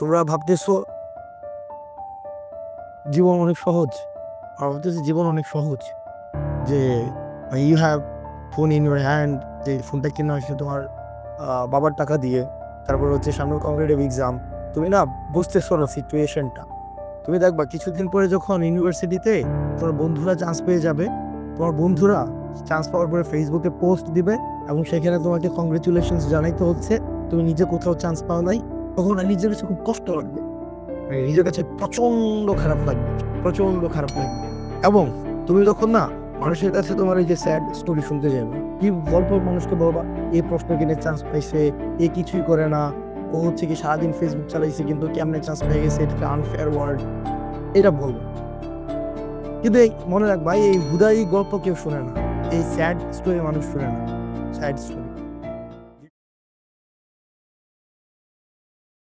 তোমরা ভাবতেছো জীবন অনেক সহজ? আর ভাবতেছি জীবন অনেক সহজ। যে you have phone in your hand যে ফোনটা কেনা হয়েছে তোমার বাবার টাকা দিয়ে, তারপর হচ্ছে সামনে কম্পিটিটিভ এক্সাম তুমি না বুঝতেছো না সিচুয়েশনটা তুমি দেখবা কিছুদিন পরে যখন ইউনিভার্সিটিতে তোমার বন্ধুরা চান্স পেয়ে যাবে, তোমার বন্ধুরা চান্স পাওয়ার পরে ফেসবুকে পোস্ট দিবে এবং সেখানে তোমাকে কংগ্রেচুলেশনস জানাইতে হচ্ছে। তুমি নিজে কোথাও চান্স পাও নাই। তখন না নিজের কাছে খুব কষ্ট লাগবে। মানে নিজের কাছে প্রচণ্ড খারাপ লাগবে প্রচণ্ড খারাপ লাগবে। এবং তুমি তখন না মানুষের কাছে তোমার এই যে স্যাড স্টোরি শুনতে যাবে, কি গল্প মানুষকে বলবা এই প্রশ্ন কিনে চান্স পাইছে, এ কিছুই করে না, ও হচ্ছে কি সারাদিন ফেসবুক চালাইছে, কিন্তু কেমনে চান্স পেয়ে গেছে, এটা আনফেয়ার ওয়ার্ড এটা বলব। কিন্তু এই মনে রাখবা, এই হুদাই গল্প কেউ শোনে না, এই স্যাড স্টোরি মানুষ শোনে না স্যাড স্টোরি